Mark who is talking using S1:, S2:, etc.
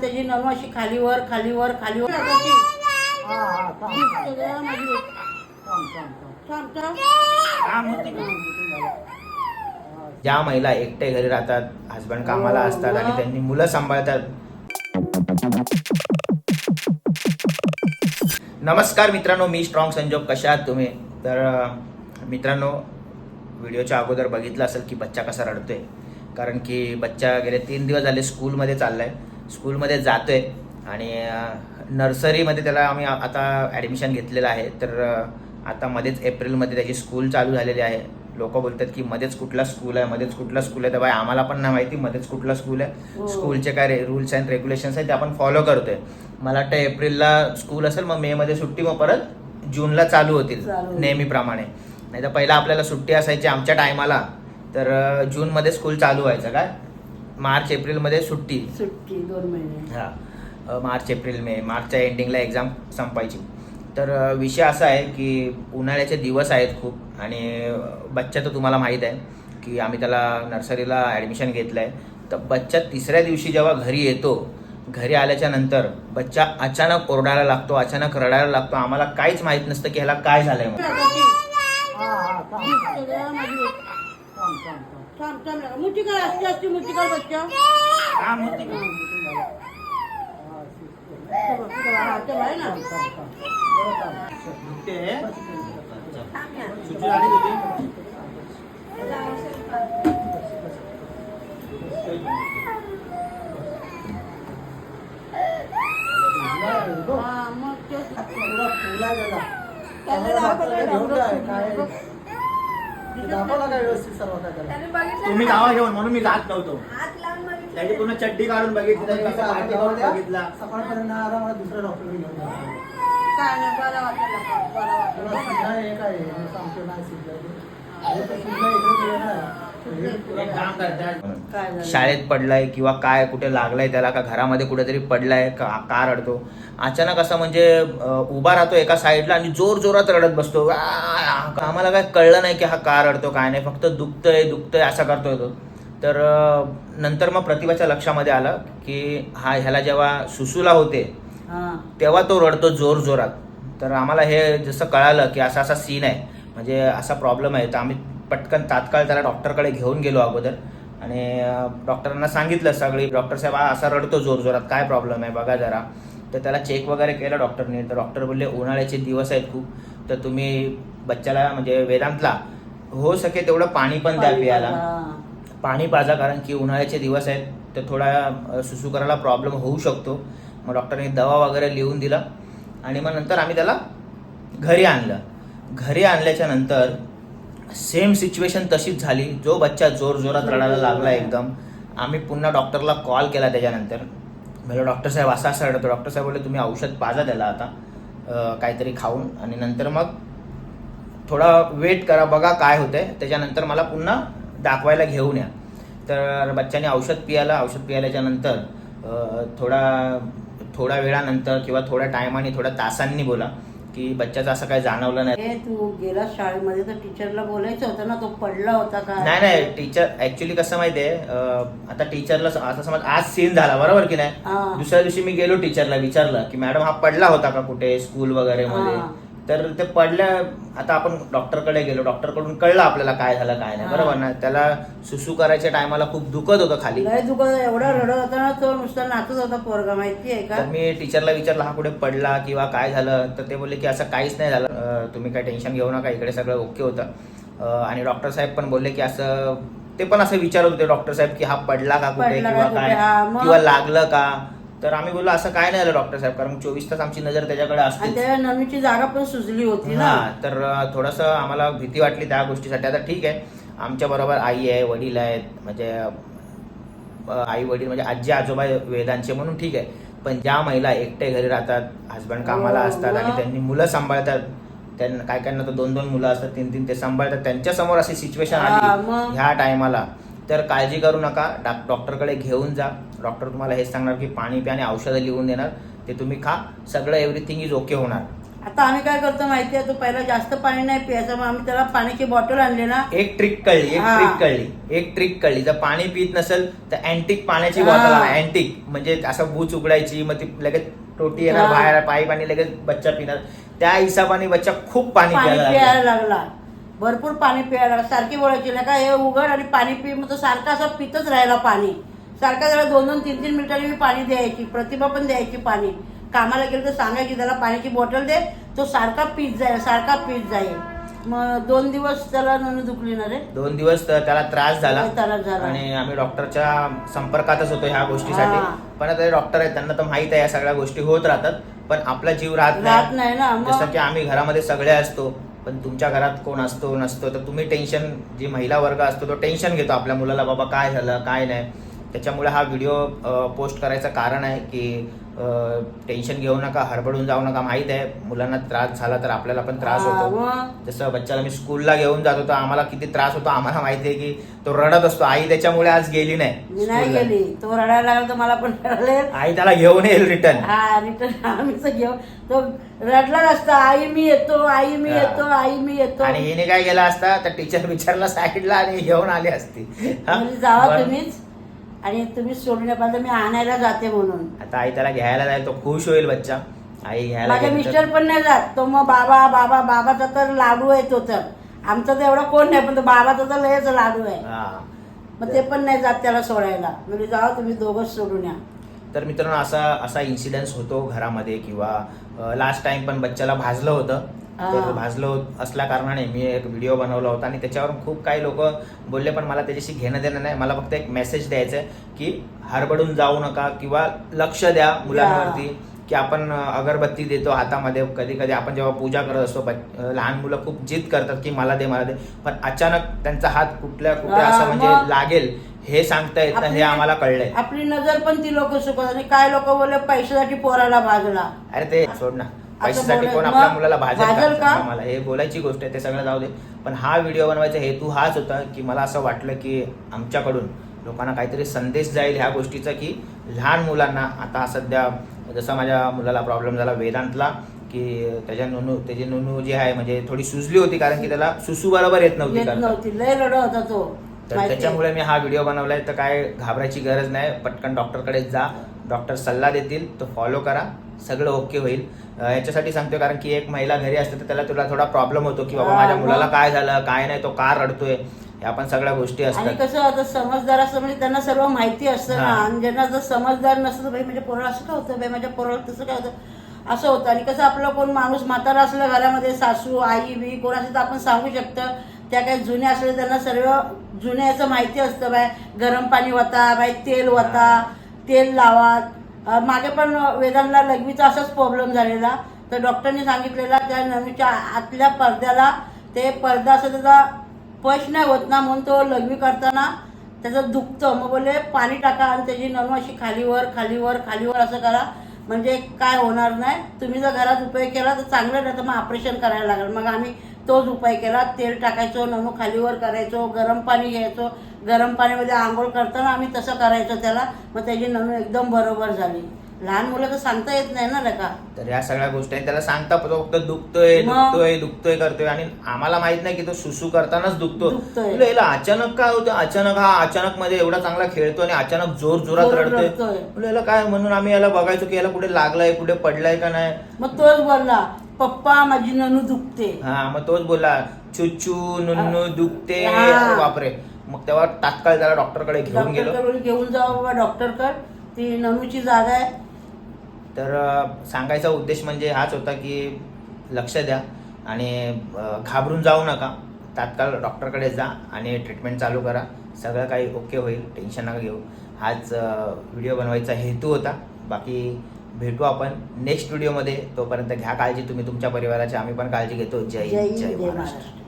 S1: त्याची नरू अशी खालीवर खालीवर खालीवर.
S2: हा हा?
S3: ज्या महिला एकटे घरी राहतात हसबंड कामाला
S1: हो,
S3: असतात आणि
S1: मग?
S3: त्यांनी मुलं सांभाळतात. नमस्कार मित्रांनो मी स्ट्रॉंग संजोग. कशा आहात तुम्ही? तर मित्रांनो व्हिडिओच्या अगोदर बघितलं असेल की बच्चा कसा रडतोय. कारण की बच्चा गेले तीन दिवस झाले स्कूलमध्ये चाललाय. स्कूलमध्ये जातोय आणि नर्सरीमध्ये त्याला आम्ही आता ॲडमिशन घेतलेलं आहे. तर आता मध्येच एप्रिलमध्ये त्याची स्कूल चालू झालेली आहे. लोक बोलतात की मध्येच कुठला स्कूल आहे मध्येच कुठला स्कूल आहे? तर बाई आम्हाला पण नाही माहिती मध्येच कुठला स्कूल आहे.
S1: हो.
S3: स्कूलचे काय रूल्स अँड रेग्युलेशन्स आहेत ते आपण फॉलो करतोय. मला वाटतं एप्रिलला स्कूल असेल मग मे मध्ये सुट्टी मग परत जूनला चालू होतील. नेहमीप्रमाणे. नाही तर पहिला आपल्याला सुट्टी असायची आमच्या टायमाला. तर जूनमध्ये स्कूल चालू व्हायचं काय? मार्च एप्रिलमध्ये सुट्टी
S1: सुट्टी दोन महिने
S3: हा मार्च एप्रिल मे मार्चच्या एंडिंगला एक्झाम संपायची तर विषय असा आहे की उन्हाळ्याचे दिवस आहेत खूप आणि बच्चा तर तुम्हाला माहीत आहे की आम्ही त्याला नर्सरीला ॲडमिशन घेतलं आहे तर बच्चा तिसऱ्या दिवशी जेव्हा घरी येतो घरी आल्याच्यानंतर बच्चा अचानक ओरडायला लागतो अचानक रडायला लागतो आम्हाला काहीच माहीत नसतं की ह्याला काय झालंय म्हणून.
S1: टाकायची.
S2: हा हा थांब
S1: ती सगळं माझी गोष्ट.
S2: थांब थांब थांब
S1: थांब, थांब नका. मुठी कर असते असते मुठी कर बच्चा
S2: थांब होती का? हा, ठीक आहे.
S1: ते बघ, ते बघ, हा, ते बघ, आहे ना
S2: थांब, थांब, थांब. बरं, थांब. सुट्टी झाली तुझी?
S1: हा, मग तेच.
S2: पुरा फुला गेला.
S1: त्याला
S2: त्याला
S1: दाखवलं
S2: डॉक्टरला घेऊन
S1: डॉक्टर
S2: जाय, काय
S1: बघ.
S2: दाखवला काय व्यवस्थित सर्व काय त्याला?
S4: त्याने बघितलं
S5: तुम्ही
S4: ना?
S5: गावा घेऊन म्हणून मी जात नव्हतो
S4: हात लावून बघितलं.
S5: त्याची पूर्ण चड्डी काढून बघितली त्याचा
S2: कसं?
S5: बघितला
S2: सकाळपर्यंत आला मला दुसऱ्या डॉक्टरकडे घेऊन जायचं.
S1: काय नाही, बरं वाटलं नका, बरं
S2: तुला
S1: वाटलं.
S2: सुद्धा हे काय आहे? सांगतो नाही सुद्धा तर सुद्धा इकडे गेलं ना.
S5: कर?
S3: शाळेत पडलाय किंवा काय कुठे लागलाय त्याला का घरामध्ये कुठेतरी पडलाय का का रडतो अचानक असं म्हणजे उभा राहतो एका साईडला आणि जोर जोरात रडत बसतो. आम्हाला काय कळलं नाही की हा का रडतो काय नाही फक्त दुखतंय दुखतंय असा करतोय तो. तर नंतर मग प्रतिभाच्या लक्षामध्ये आलं की हा ह्याला जेव्हा सुसूला होते. तेव्हा तो रडतो जोर जोरात. तर आम्हाला हे जसं कळालं की असा असा सीन आहे. म्हणजे असा प्रॉब्लेम आहे. तर आम्ही पटकन तात्काळ त्याला डॉक्टरकडे घेऊन गेलो अगोदर. आणि डॉक्टरांना सांगितलं सगळी. डॉक्टर साहेब हा असा रडतो जोर जोरात. काय प्रॉब्लेम आहे? बघा जरा. तर त्याला चेक वगैरे केलं डॉक्टरने. तर डॉक्टर बोलले उन्हाळ्याचे दिवस आहेत खूप. तर तुम्ही बच्चाला म्हणजे वेदांतला हो सके तेवढं पाणी पण द्या प्यायला
S1: हा.
S3: पाणी पाजा कारण की उन्हाळ्याचे दिवस आहेत. तर थोडा सुसू करायला प्रॉब्लेम होऊ शकतो. मग डॉक्टरने दवा वगैरे लिहून दिला. आणि मग नंतर आम्ही त्याला घरी आणलं. घरी आणल्याच्या नंतर सेम सिच्युएशन तशीच झाली. जो बच्चा जोर जोरात रडायला लागला एकदम आम्ही पुन्हा डॉक्टरला कॉल केला त्याच्यानंतर. म्हणजे डॉक्टर साहेब असा असा रडतो. डॉक्टर साहेब बोलले तुम्ही औषध पाजा त्याला आता काहीतरी खाऊन. आणि नंतर मग थोडा वेट करा बघा काय होतंय. त्याच्यानंतर मला पुन्हा दाखवायला घेऊन या. तर बच्चाने औषध पियाला. औषध पियाल्याच्या नंतर थोडा थोड्या वेळानंतर किंवा थोड्या टायमाने थोड्या तासांनी बोला. की बच्चाचं असं काही जाणवलं नाही
S1: तू गेला शाळेमध्ये तर टीचरला बोलायचं होतं ना तो पडला होता का
S3: नाही नाही टीचर ऍक्च्युली कसं माहितीये अं, आता टीचरला असं समज आज सीन झाला बरोबर की नाही
S1: हा.
S3: दुसऱ्या दिवशी मी गेलो टीचरला विचारलं की मॅडम हा पडला होता का कुठे स्कूल वगैरे मध्ये
S1: हा.
S3: तर ते पडल्या आता आपण डॉक्टरकडे गेलो. डॉक्टरकडून कळलं आपल्याला काय झालं काय नाही. बरोबर ना? त्याला सुसू करायच्या टायमाला खूप दुखत होतं खाली.
S1: लय दुखत एवढा रडत होता ना तो नुसता नाचत होता पोरगा माहिती आहे का
S3: मी टीचरला विचारलं हा कुठे पडला किंवा काय झालं? तर ते बोलले की असं काहीच नाही झालं. अं, तुम्ही काय टेन्शन घेऊ नका इकडे सगळं ओके होतं. अं, आणि डॉक्टर साहेब पण बोलले की असं ते पण असं विचारत होते डॉक्टर साहेब की हा पडला का कुठे
S1: पडला का
S3: किंवा
S1: कुठे?
S3: काय?
S1: हा, मग?
S3: किंवा लागलं का? तर आम्ही बोललो असं काय नाही झालं डॉक्टर साहेब कारण चोवीस तास आमची नजर त्याच्याकडे
S1: आणि
S3: असते
S1: त्या नमीची जागा पण सुजली होती ना.
S3: हा तर थोडंसं आम्हाला भीती वाटली त्या गोष्टीसाठी. आता ठीक आहे आमच्या बरोबर आई आहे वडील आहेत म्हणजे आई वडील म्हणजे आजी आजोबा वेदांचे म्हणून ठीक आहे. पण ज्या महिला एकटे घरी राहतात हसबंड कामाला
S1: हो,
S3: असतात आणि
S1: मग?
S3: त्यांनी मुलं सांभाळतात त्यांना काय काय तर दोन दोन मुलं असतात तीन तीन ते सांभाळतात त्यांच्यासमोर अशी सिच्युएशन
S1: हा,
S3: आली
S1: मग?
S3: ह्या टायमाला तर काळजी करू नका. डॉक- डॉक्टरकडे घेऊन जा. डॉक्टर तुम्हाला हेच सांगणार की पाणी प्या आणि औषधं लिहून देणार. ते तुम्ही खा. सगळं एव्हरीथिंग इज ओके होणार.
S1: आता आम्ही काय करतो माहिती आहे? तो पहिला जास्त पाणी नाही प्यायचं. मग आम्ही त्याला पाण्याची बॉटल आणली ना.
S3: एक ट्रिक कळली एक. ट्रिक कळली एक ट्रिक कळली. जर पाणी पित नसेल तर अँटिक पाण्याची. बॉटल अँटिक म्हणजे असं बूच उघडायची मग ती लगेच टोटी येणार. बाहेर पाईप आणि लगेच बच्चा पिणार. त्या हिशोबाने बच्चा खूप पाणी प्यायला लागला.
S1: भरपूर पाणी प्यायला सारखी बोलायची नाही का? हे उघड आणि पाणी पी मग तो सारखा असा पितच राहिला पाणी. सारखा त्याला दोन दोन तीन तीन मिनिटांनी मी पाणी द्यायची प्रतिभा पण द्यायची पाणी. कामाला गेलं तर सांगायची त्याला पाण्याची बॉटल दे तो सारखा पीत जाईल सारखा पीत जाईल. मग दोन दिवस त्याला नणू दुखली ना रे?
S3: दोन दिवस तर त्याला त्रास झाला.
S1: त्रास झाला.
S3: आणि आम्ही डॉक्टरच्या संपर्कातच होतो ह्या गोष्टीसाठी. पण आता डॉक्टर आहेत त्यांना तर माहीत आहे या सगळ्या गोष्टी होत राहतात. पण आपला जीव राहत
S1: राहत नाही ना.
S3: जसं की आम्ही घरामध्ये सगळे असतो. पण तुमच्या घरात कोण असतो नसतो तर तुम्ही टेन्शन जी महिला वर्ग असतो तो टेन्शन घेतो आपल्या मुलाला बाबा काय झालं? काय नाही? त्याच्यामुळे हा व्हिडिओ पोस्ट करायचं कारण आहे की टेन्शन घेऊ नका हडबडून जाऊ नका माहीत आहे. मुलांना त्रास झाला तर आपल्याला पण त्रास होतो. जसं बच्चाला मी स्कूलला घेऊन जात होतो आम्हाला किती त्रास होतो आम्हाला माहिती आहे की तो रडत असतो. आई त्याच्यामुळे आज गेली नाही.
S1: गेली. तो रडायला लागला तर मला पण रडले
S3: आई त्याला घेऊन येईल रिटर्न
S1: हा रिटर्न आम्हीच घेऊ तो रडला असता आई मी येतो आई मी. येतो आई मी येतो.
S3: आणि हिने काय केलं असता? तर टीचर बिचारला साईडला आणि घेऊन आली असती.
S1: जावा. तुम्हीच. आणि तुम्हीच सोडून पाहिजे मी आणायला जाते म्हणून.
S3: आता आई त्याला घ्यायला जाईल तो खुश होईल बच्चा. आई घ्यायला
S1: माझे
S3: गेली
S1: मिस्टर पण नाही जात. तो मग बाबा बाबा बाबाचा तर लाडू आहे तो तर. आमचा तर एवढा कोण नाही पण तो बाबाचा तर लयच लाडू आहे.
S3: हा.
S1: मग ते पण नाही जात त्याला सोडायला. म्हणजे जावा तुम्ही दोघंच सोडून या.
S3: तर मित्रांनो असा असा इन्सिडेन्स होतो घरामध्ये किंवा लास्ट टाइम पण बच्चाला भाजलं होतं. तर भाजलं असल्या कारणाने मी एक व्हिडिओ बनवला होता आणि त्याच्यावर खूप काही लोक बोलले पण मला त्याच्याशी घेणं देणं नाही. मला फक्त एक मेसेज द्यायचा आहे की हरबडून जाऊ नका किंवा लक्ष द्या मुलांवरती की आपण अगरबत्ती देतो हातामध्ये. कधी कधी आपण जेव्हा पूजा करत असतो लहान मुलं खूप जिद करतात की मला दे मला दे. पण अचानक त्यांचा हात कुठल्या कुठे असं म्हणजे लागेल हे सांगता येत हे आम्हाला कळलंय.
S1: आपली नजर पण ती लोक चुकवतात आणि काय लोक बोलले पैशासाठी पोराला भाजला.
S3: अरे ते सोड ना. पैशासाठी कोण आपल्या मुलाला भाजल का? मला हे बोलायची गोष्ट आहे ते सगळं जाऊ दे. पण हा व्हिडिओ बनवायचा हेतू हाच होता की मला असं वाटलं की आमच्याकडून लोकांना काहीतरी संदेश जाईल ह्या गोष्टीचा की लहान मुलांना आता सध्या जसा माझ्या मुलाला प्रॉब्लेम झाला वेदांतला की त्याच्या नोनू त्याची नोनू जी आहे म्हणजे थोडी सुजली होती कारण की त्याला सुसू बरोबर येत नव्हती
S1: होता तो.
S3: तर? त्याच्यामुळे मी हा व्हिडिओ बनवलाय तर काय घाबरायची गरज नाही. पटकन डॉक्टरकडे जा. डॉक्टर सल्ला देतील तो फॉलो करा. सगळं ओके होईल. याच्यासाठी सांगतोय कारण की एक महिला घरी असते तर त्याला तुला थोडा प्रॉब्लेम होतो की बाबा माझ्या. मुलाला काय झालं काय नाही तो का रडतोय? या पण सगळ्या गोष्टी
S1: आणि
S3: असतात
S1: कसं आता समजदार असतं म्हणजे त्यांना सर्व माहिती असतं ना. आणि ज्यांना जर समजदार नसतं भाई माझ्या पोराला असं काय होतं? भाई माझ्या पोराला तसं काय होतं? असं होतं. आणि कसं आपलं कोण माणूस म्हातारा असलं घरामध्ये सासू आई बी कोण असेल तर आपण सांगू शकतं. त्या काही जुन्या असले त्यांना सर्व जुन्याचं माहिती असतं. बाय गरम पाणी वता बाय तेल वता तेल लावा मागे पण वेदांना लघवीचा असाच प्रॉब्लेम झालेला. तर डॉक्टरनी सांगितलेला त्या नवीच्या आतल्या पडद्याला ते पडदा असं त्याचा पश नाही होत ना म्हणून तो लघवी करताना त्याचं दुखतं. मग बोलले पाणी टाका आणि त्याची नणू अशी खालीवर खालीवर खालीवर असं करा. म्हणजे काय होणार नाही. तुम्ही जर घरात उपाय केला तर चांगलं नाही तर मग ऑपरेशन करायला लागेल. मग आम्ही तोच उपाय केला. तेल टाकायचो नमू खालीवर करायचो गरम पाणी घ्यायचो. गरम पाण्यामध्ये आंघोळ करताना आम्ही तसं करायचो त्याला. मग त्याची नणू एकदम बरोबर झाली. लहान मुलं तर सांगता येत नाही ना लेका
S3: तर ह्या सगळ्या गोष्टी आहेत. त्याला सांगता फक्त दुखतोय
S1: मग?
S3: दुखतोय दुखतोय करतोय. आणि आम्हाला माहीत नाही की तो सुसू करतानाच दुखतो
S1: दुखतोय.
S3: म्हणलं, याला अचानक काय होतं? अचानक हा अचानक मध्ये एवढा चांगला खेळतो आणि अचानक जोर जोरात रडतोय.
S1: रडतोय.
S3: म्हणलं, याला काय? म्हणून आम्ही याला बघायचो की याला कुठे लागलाय कुठे पडलाय का नाही.
S1: मग तोच बोलला पप्पा माझी नणू दुखते.
S3: हा मग तोच बोलला चुचू नुन्नू दुखते.
S1: हा.
S3: बापरे. मग तेव्हा तात्काळ त्याला डॉक्टरकडे घेऊन गेलो.
S1: घेऊन जावं बाबा डॉक्टरकड ती नणूची जागा आहे.
S3: तर सांगायचा उद्देश म्हणजे हाच होता की लक्ष द्या आणि घाबरून जाऊ नका. तात्काळ डॉक्टरकडे जा आणि ट्रीटमेंट चालू करा. सगळं काही ओके होईल टेन्शन नका घेऊ. हाच व्हिडिओ बनवायचा हेतू होता. बाकी भेटू आपण नेक्स्ट व्हिडिओमध्ये. तोपर्यंत घ्या काळजी तुम्ही तुमच्या परिवाराची. आम्ही पण काळजी घेतो. जय
S1: जय महाराष्ट्र.